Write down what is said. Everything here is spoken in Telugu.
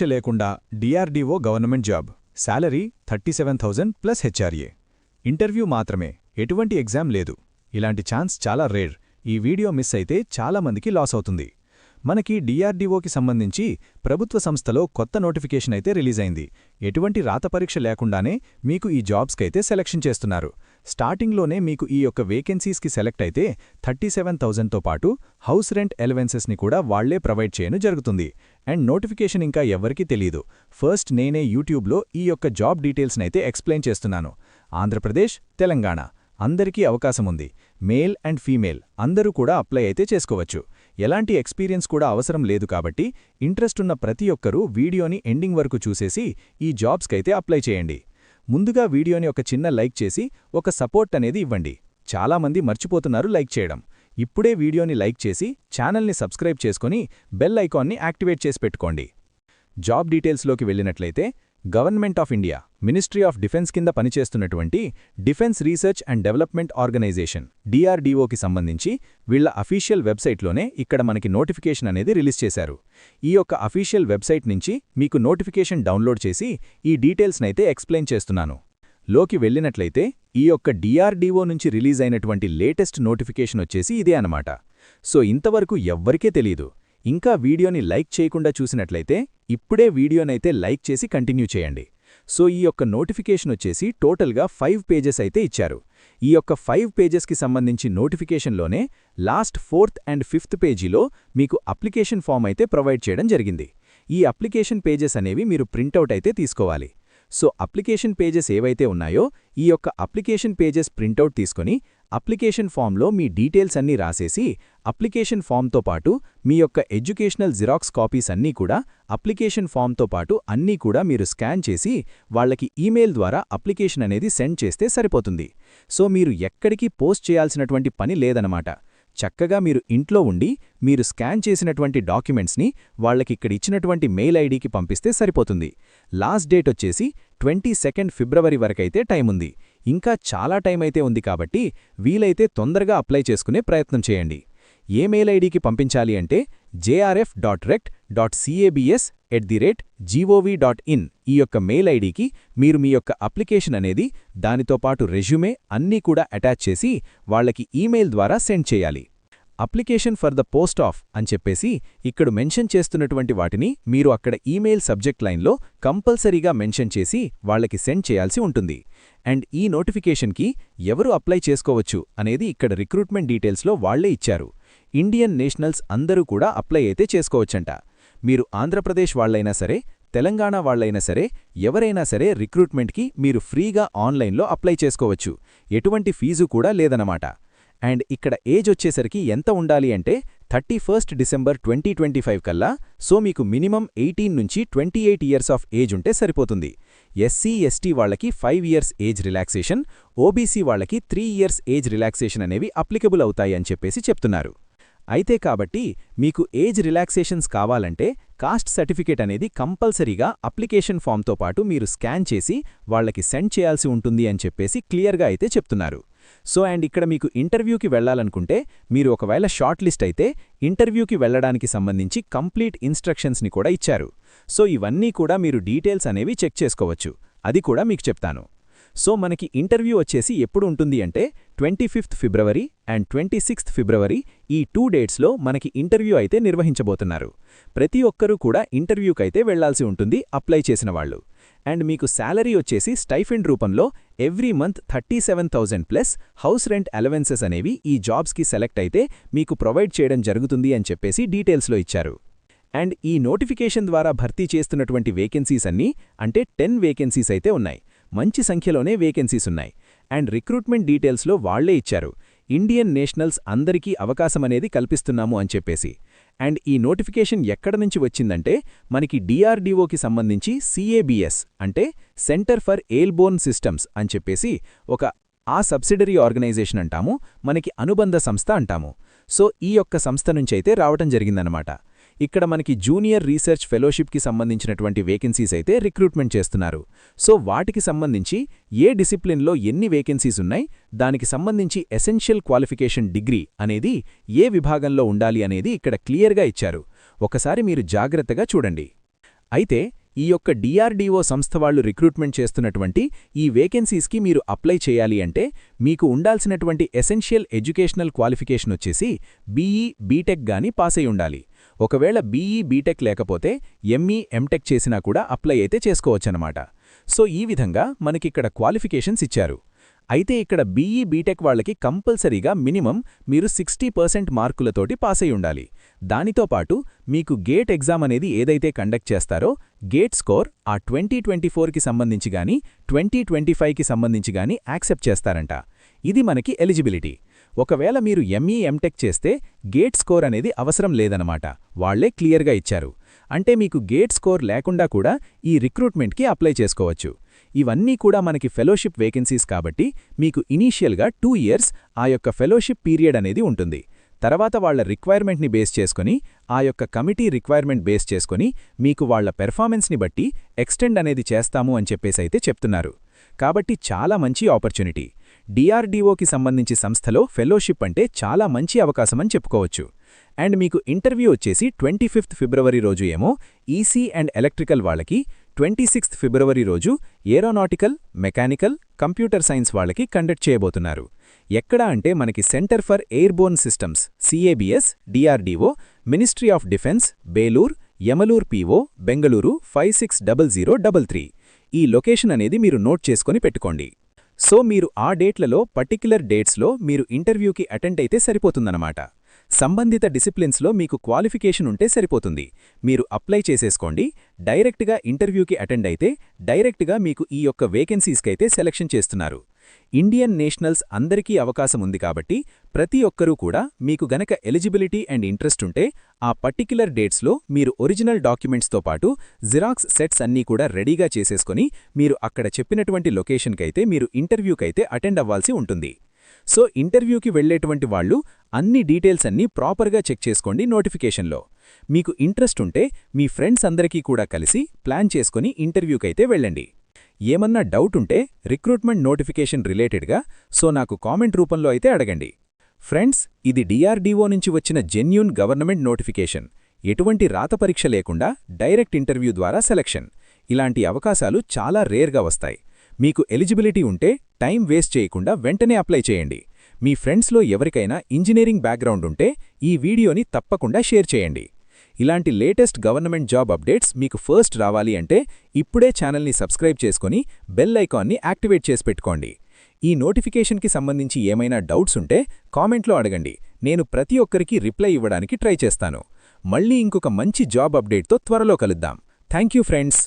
పరీక్ష లేకుండా DRDO government job. Salary thirty seven thousand plus HRA. Interview మాత్రమే. ఎటువంటి ఎగ్జామ్ లేదు. ఇలాంటి ఛాన్స్ చాలా రేర్. ఈ వీడియో మిస్ అయితే చాలా మందికి లాస్ అవుతుంది. మనకి డిఆర్డీఓకి సంబంధించి ప్రభుత్వ సంస్థలో కొత్త నోటిఫికేషన్ అయితే రిలీజ్ అయింది. ఎటువంటి రాత పరీక్ష లేకుండానే మీకు ఈ జాబ్స్కైతే సెలక్షన్ చేస్తున్నారు. స్టార్టింగ్లోనే మీకు ఈ యొక్క వేకెన్సీస్కి సెలెక్ట్ అయితే థర్టీ సెవెన్ థౌజండ్తో పాటు హౌస్ రెంట్ ఎలవెన్సెస్ని కూడా వాళ్ళే ప్రొవైడ్ చేయను జరుగుతుంది. అండ్ నోటిఫికేషన్ ఇంకా ఎవ్వరికీ తెలీదు. ఫస్ట్ నేనే యూట్యూబ్లో ఈ యొక్క జాబ్ డీటెయిల్స్నైతే ఎక్స్ప్లెయిన్ చేస్తున్నాను. ఆంధ్రప్రదేశ్ తెలంగాణ. అందరికీ అవకాశముంది మేల్ అండ్ ఫీమేల్. అందరూ కూడా అప్లై అయితే చేసుకోవచ్చు. ఎలాంటి ఎక్స్పీరియన్స్ కూడా అవసరం లేదు కాబట్టి ఇంట్రెస్ట్ ఉన్న ప్రతి ఒక్కరూ వీడియోని ఎండింగ్ వరకు చూసేసి ఈ జాబ్స్కైతే అప్లై చేయండి. ముందుగా వీడియోని ఒక చిన్న లైక్ చేసి ఒక సపోర్ట్ అనేది ఇవ్వండి. చాలామంది మర్చిపోతున్నారు లైక్ చేయడం. ఇప్పుడే వీడియోని లైక్ చేసి ఛానల్ని సబ్స్క్రైబ్ చేసుకుని బెల్ ఐకాన్ని యాక్టివేట్ చేసి పెట్టుకోండి. జాబ్ డీటెయిల్స్లోకి వెళ్ళినట్లయితే government of India ministry of defence కింద పనిచేస్తున్నటువంటి defence research and development organisation డిఆర్డీఓకి సంబంధించి వీళ్ళ అఫీషియల్ వెబ్సైట్లోనే ఇక్కడ మనకి నోటిఫికేషన్ అనేది రిలీజ్ చేశారు. ఈ యొక్క అఫీషియల్ వెబ్సైట్ నుంచి మీకు నోటిఫికేషన్ డౌన్లోడ్ చేసి ఈ డీటెయిల్స్నైతే ఎక్స్ప్లెయిన్ చేస్తున్నాను. లోకి వెళ్ళినట్లయితే ఈ యొక్క డిఆర్డీఓ నుంచి రిలీజ్ అయినటువంటి లేటెస్ట్ నోటిఫికేషన్ వచ్చేసి ఇదే అనమాట సో ఇంతవరకు ఎవ్వరికే తెలియదు ఇంకా వీడియోని లైక్ చేయకుండా చూసినట్లయితే ఇప్పుడే వీడియోనైతే లైక్ చేసి కంటిన్యూ చేయండి. సో ఈ యొక్క నోటిఫికేషన్ వచ్చేసి టోటల్గా ఫైవ్ పేజెస్ అయితే ఇచ్చారు. ఈ యొక్క ఫైవ్ పేజెస్కి సంబంధించి నోటిఫికేషన్లోనే లాస్ట్ ఫోర్త్ అండ్ ఫిఫ్త్ పేజీలో మీకు అప్లికేషన్ ఫామ్ అయితే ప్రొవైడ్ చేయడం జరిగింది. ఈ అప్లికేషన్ పేజెస్ అనేవి మీరు ప్రింటౌట్ అయితే తీసుకోవాలి. సో అప్లికేషన్ పేజెస్ ఏవైతే ఉన్నాయో ఈ యొక్క అప్లికేషన్ పేజెస్ ప్రింటౌట్ తీసుకొని అప్లికేషన్ ఫామ్లో మీ డీటెయిల్స్ అన్నీ రాసేసి అప్లికేషన్ ఫామ్తో పాటు మీ యొక్క ఎడ్యుకేషనల్ జిరాక్స్ కాపీస్ అన్నీ కూడా అప్లికేషన్ ఫామ్తో పాటు అన్నీ కూడా మీరు స్కాన్ చేసి వాళ్ళకి ఈమెయిల్ ద్వారా అప్లికేషన్ అనేది సెండ్ చేస్తే సరిపోతుంది. సో మీరు ఎక్కడికి పోస్ట్ చేయాల్సినటువంటి పని లేదనమాట. చక్కగా మీరు ఇంట్లో ఉండి మీరు స్కాన్ చేసినటువంటి డాక్యుమెంట్స్ని వాళ్ళకిక్కడ ఇచ్చినటువంటి మెయిల్ ఐడికి పంపిస్తే సరిపోతుంది. లాస్ట్ డేట్ వచ్చేసి ట్వంటీ సెకండ్ ఫిబ్రవరి వరకైతే టైం ఉంది. ఇంకా చాలా టైం అయితే ఉంది కాబట్టి వీలైతే తొందరగా అప్లై చేసుకునే ప్రయత్నం చేయండి. ఏ మెయిల్ ఐడికి పంపించాలి అంటే JRF dot rect dot CABS at the rate gov dot in ఈ యొక్క మెయిల్ ఐడికి మీరు మీ యొక్క అప్లికేషన్ అనేది దానితో పాటు రెజ్యూమే అన్నీ కూడా అటాచ్ చేసి వాళ్ళకి ఈమెయిల్ ద్వారా సెండ్ చేయాలి. Application for the post of అని చెప్పేసి ఇక్కడ మెన్షన్ చేస్తున్నటువంటి వాటిని మీరు అక్కడ ఈమెయిల్ సబ్జెక్ట్ లైన్లో కంపల్సరీగా మెన్షన్ చేసి వాళ్ళకి సెండ్ చేయాల్సి ఉంటుంది. అండ్ ఈ నోటిఫికేషన్కి ఎవరు అప్లై చేసుకోవచ్చు అనేది ఇక్కడ రిక్రూట్మెంట్ డీటెయిల్స్లో వాళ్ళే ఇచ్చారు. ఇండియన్ నేషనల్స్ అందరూ కూడా అప్లై అయితే చేసుకోవచ్చంట. మీరు ఆంధ్రప్రదేశ్ వాళ్ళైనా సరే తెలంగాణ వాళ్ళైనా సరే ఎవరైనా సరే రిక్రూట్మెంట్కి మీరు ఫ్రీగా ఆన్లైన్లో అప్లై చేసుకోవచ్చు. ఎటువంటి ఫీజు కూడా లేదనమాట అండ్ ఇక్కడ ఏజ్ వచ్చేసరికి ఎంత ఉండాలి అంటే thirty first December twenty twenty five కల్లా సో మీకు మినిమం ఎయిటీన్ నుంచి twenty eight years of age ఉంటే సరిపోతుంది. ఎస్సీ ఎస్టీ వాళ్ళకి five years age relaxation OBC వాళ్ళకి త్రీ ఇయర్స్ ఏజ్ రిలాక్సేషన్ అనేవి అప్లికబుల్ అవుతాయి అని చెప్పేసి చెప్తున్నారు. అయితే కాబట్టి మీకు ఏజ్ రిలాక్సేషన్స్ కావాలంటే కాస్ట్ సర్టిఫికేట్ అనేది కంపల్సరీగా అప్లికేషన్ ఫామ్తో పాటు మీరు స్కాన్ చేసి వాళ్ళకి సెండ్ చేయాల్సి ఉంటుంది అని చెప్పేసి క్లియర్గా అయితే చెప్తున్నారు. సో అండ్ ఇక్కడ మీకు ఇంటర్వ్యూకి వెళ్ళాలనుకుంటే మీరు ఒకవేళ షార్ట్ లిస్ట్ అయితే ఇంటర్వ్యూకి వెళ్ళడానికి సంబంధించి కంప్లీట్ ఇన్స్ట్రక్షన్స్ని కూడా ఇచ్చారు. సో ఇవన్నీ కూడా మీరు డీటెయిల్స్ అనేవి చెక్ చేసుకోవచ్చు. అది కూడా మీకు చెప్తాను. సో మనకి ఇంటర్వ్యూ వచ్చేసి ఎప్పుడు ఉంటుంది అంటే twenty fifth February and twenty sixth February ఈ టూ డేట్స్లో మనకి ఇంటర్వ్యూ అయితే నిర్వహించబోతున్నారు. ప్రతి ఒక్కరూ కూడా ఇంటర్వ్యూకైతే వెళ్ళాల్సి ఉంటుంది అప్లై చేసిన వాళ్ళు. అండ్ మీకు శాలరీ వచ్చేసి స్టైఫెండ్ రూపంలో every month thirty seven thousand plus house rent allowances అనేవి ఈ జాబ్స్కి సెలెక్ట్ అయితే మీకు ప్రొవైడ్ చేయడం జరుగుతుంది అని చెప్పేసి డీటెయిల్స్లో ఇచ్చారు. అండ్ ఈ నోటిఫికేషన్ ద్వారా భర్తీ చేస్తున్నటువంటి వేకెన్సీస్ అన్నీ అంటే టెన్ వేకెన్సీస్ అయితే ఉన్నాయి. మంచి సంఖ్యలోనే వేకెన్సీస్ ఉన్నాయి. అండ్ రిక్రూట్మెంట్ డీటెయిల్స్లో వాళ్ళే ఇచ్చారు. ఇండియన్ నేషనల్స్ అందరికీ అవకాశమనేది కల్పిస్తున్నాము అని చెప్పేసి. అండ్ ఈ నోటిఫికేషన్ ఎక్కడ నుంచి వచ్చిందంటే మనకి డిఆర్డీఓకి సంబంధించి సిఏబిఎస్ అంటే సెంటర్ ఫర్ ఎయిల్బోర్న్ సిస్టమ్స్ అని చెప్పేసి ఒక ఆ సబ్సిడరీ ఆర్గనైజేషన్ అంటాము. మనకి అనుబంధ సంస్థ అంటాము. సో ఈ యొక్క సంస్థ నుంచైతే రావటం జరిగిందనమాట ఇక్కడ మనకి జూనియర్ రీసెర్చ్ ఫెలోషిప్కి సంబంధించినటువంటి వేకెన్సీస్ అయితే రిక్రూట్మెంట్ చేస్తున్నారు. సో వాటికి సంబంధించి ఏ డిసిప్లిన్లో ఎన్ని వేకెన్సీస్ ఉన్నాయి దానికి సంబంధించి ఎసెన్షియల్ క్వాలిఫికేషన్ డిగ్రీ అనేది ఏ విభాగంలో ఉండాలి అనేది ఇక్కడ క్లియర్గా ఇచ్చారు. ఒకసారి మీరు జాగ్రత్తగా చూడండి. అయితే ఈ యొక్క డిఆర్డీఓ సంస్థ వాళ్ళు రిక్రూట్మెంట్ చేస్తున్నటువంటి ఈ వేకెన్సీస్కి మీరు అప్లై చేయాలి అంటే మీకు ఉండాల్సినటువంటి ఎసెన్షియల్ ఎడ్యుకేషనల్ క్వాలిఫికేషన్ వచ్చేసి బీఈ బీటెక్ గాని పాస్ అయి ఉండాలి. ఒకవేళ బీఈ బీటెక్ లేకపోతే ఎంఈ ఎంటెక్ చేసినా కూడా అప్లై అయితే చేసుకోవచ్చనమాట సో ఈ విధంగా మనకిక్కడ క్వాలిఫికేషన్స్ ఇచ్చారు. అయితే ఇక్కడ బీఈ బీటెక్ వాళ్ళకి కంపల్సరీగా మినిమం మీరు సిక్స్టీ పర్సెంట్ మార్కులతోటి పాస్ అయి ఉండాలి. దానితో పాటు మీకు గేట్ ఎగ్జామ్ అనేది ఏదైతే కండక్ట్ చేస్తారో గేట్ స్కోర్ ఆ ట్వంటీ ట్వంటీ ఫోర్కి సంబంధించి గాని ట్వంటీ ట్వంటీ ఫైవ్కి సంబంధించి గాని యాక్సెప్ట్ చేస్తారంట. ఇది మనకి ఎలిజిబిలిటీ. ఒకవేళ మీరు ఎంఈ ఎంటెక్ చేస్తే గేట్ స్కోర్ అనేది అవసరం లేదనమాట వాళ్ళే క్లియర్గా ఇచ్చారు. అంటే మీకు గేట్ స్కోర్ లేకుండా కూడా ఈ రిక్రూట్మెంట్కి అప్లై చేసుకోవచ్చు. ఇవన్నీ కూడా మనకి ఫెలోషిప్ వేకెన్సీస్ కాబట్టి మీకు ఇనీషియల్గా టూ ఇయర్స్ ఆ యొక్క ఫెలోషిప్ పీరియడ్ అనేది ఉంటుంది. తర్వాత వాళ్ళ రిక్వైర్మెంట్ని బేస్ చేసుకుని ఆ యొక్క కమిటీ రిక్వైర్మెంట్ బేస్ చేసుకుని మీకు వాళ్ళ పెర్ఫార్మెన్స్ని బట్టి ఎక్స్టెండ్ అనేది చేస్తాము అని చెప్పేసి అయితే చెప్తున్నారు. కాబట్టి చాలా మంచి ఆపర్చునిటీ డిఆర్డీఓకి సంబంధించి సంస్థలో ఫెలోషిప్ అంటే చాలా మంచి అవకాశమని చెప్పుకోవచ్చు. అండ్ మీకు ఇంటర్వ్యూ వచ్చేసి ట్వంటీ ఫిఫ్త్ ఫిబ్రవరి రోజు ఏమో ఈసీ అండ్ ఎలక్ట్రికల్ వాళ్ళకి ట్వంటీ సిక్స్త్ ఫిబ్రవరి రోజు ఏరోనాటికల్ మెకానికల్ కంప్యూటర్ సైన్స్ వాళ్ళకి కండక్ట్ చేయబోతున్నారు. ఎక్కడ అంటే మనకి centre for airborne systems CABS DRDO ministry of defence Belur Yamalur PO Bengaluru five six double zero double three. ఈ లొకేషన్ అనేది మీరు నోట్ చేసుకొని పెట్టుకోండి. సో మీరు ఆ డేట్లలో పర్టిక్యులర్ డేట్స్లో మీరు ఇంటర్వ్యూకి అటెండ్ అయితే సరిపోతుందన్నమాట. సంబంధిత డిసిప్లిన్స్లో మీకు క్వాలిఫికేషన్ ఉంటే సరిపోతుంది. మీరు అప్లై చేసేసుకోండి. డైరెక్ట్గా ఇంటర్వ్యూకి అటెండ్ అయితే డైరెక్ట్గా మీకు ఈ యొక్క వేకెన్సీస్కైతే సెలక్షన్ చేస్తున్నారు. ఇండియన్ నేషనల్స్ అందరికీ అవకాశం ఉంది కాబట్టి ప్రతి ఒక్కరూ కూడా మీకు గనక ఎలిజిబిలిటీ అండ్ ఇంట్రెస్ట్ ఉంటే ఆ పర్టిక్యులర్ డేట్స్లో మీరు ఒరిజినల్ డాక్యుమెంట్స్తో పాటు జిరాక్స్ సెట్స్ అన్నీ కూడా రెడీగా చేసేసుకొని మీరు అక్కడ చెప్పినటువంటి లొకేషన్కైతే మీరు ఇంటర్వ్యూకైతే అటెండ్ అవ్వాల్సి ఉంటుంది. సో ఇంటర్వ్యూకి వెళ్ళేటువంటి వాళ్ళు అన్ని డీటెయిల్స్ అన్నీ ప్రాపర్గా చెక్ చేసుకోండి నోటిఫికేషన్లో. మీకు ఇంట్రెస్ట్ ఉంటే మీ ఫ్రెండ్స్ అందరికీ కూడా కలిసి ప్లాన్ చేసుకుని ఇంటర్వ్యూకైతే వెళ్ళండి. ఏమన్నా డౌట్ ఉంటే రిక్రూట్మెంట్ నోటిఫికేషన్ రిలేటెడ్గా సో నాకు కామెంట్ రూపంలో అయితే అడగండి. ఫ్రెండ్స్ ఇది డిఆర్డీఓ నుంచి వచ్చిన జెన్యున్ గవర్నమెంట్ నోటిఫికేషన్. ఎటువంటి రాత పరీక్ష లేకుండా డైరెక్ట్ ఇంటర్వ్యూ ద్వారా సెలక్షన్. ఇలాంటి అవకాశాలు చాలా రేర్గా వస్తాయి. మీకు ఎలిజిబిలిటీ ఉంటే టైం వేస్ట్ చేయకుండా వెంటనే అప్లై చేయండి. మీ ఫ్రెండ్స్లో ఎవరికైనా ఇంజనీరింగ్ బ్యాక్గ్రౌండ్ ఉంటే ఈ వీడియోని తప్పకుండా షేర్ చేయండి. ఇలాంటి లేటెస్ట్ గవర్నమెంట్ జాబ్ అప్డేట్స్ మీకు ఫస్ట్ రావాలి అంటే ఇప్పుడే ఛానల్ని సబ్స్క్రైబ్ చేసుకుని బెల్ ఐకాన్ని యాక్టివేట్ చేసి పెట్టుకోండి. ఈ నోటిఫికేషన్కి సంబంధించి ఏమైనా డౌట్స్ ఉంటే కామెంట్లో అడగండి. నేను ప్రతి ఒక్కరికి రిప్లై ఇవ్వడానికి ట్రై చేస్తాను. మళ్ళీ ఇంకొక మంచి జాబ్ అప్డేట్తో త్వరలో కలుద్దాం. Thank friends.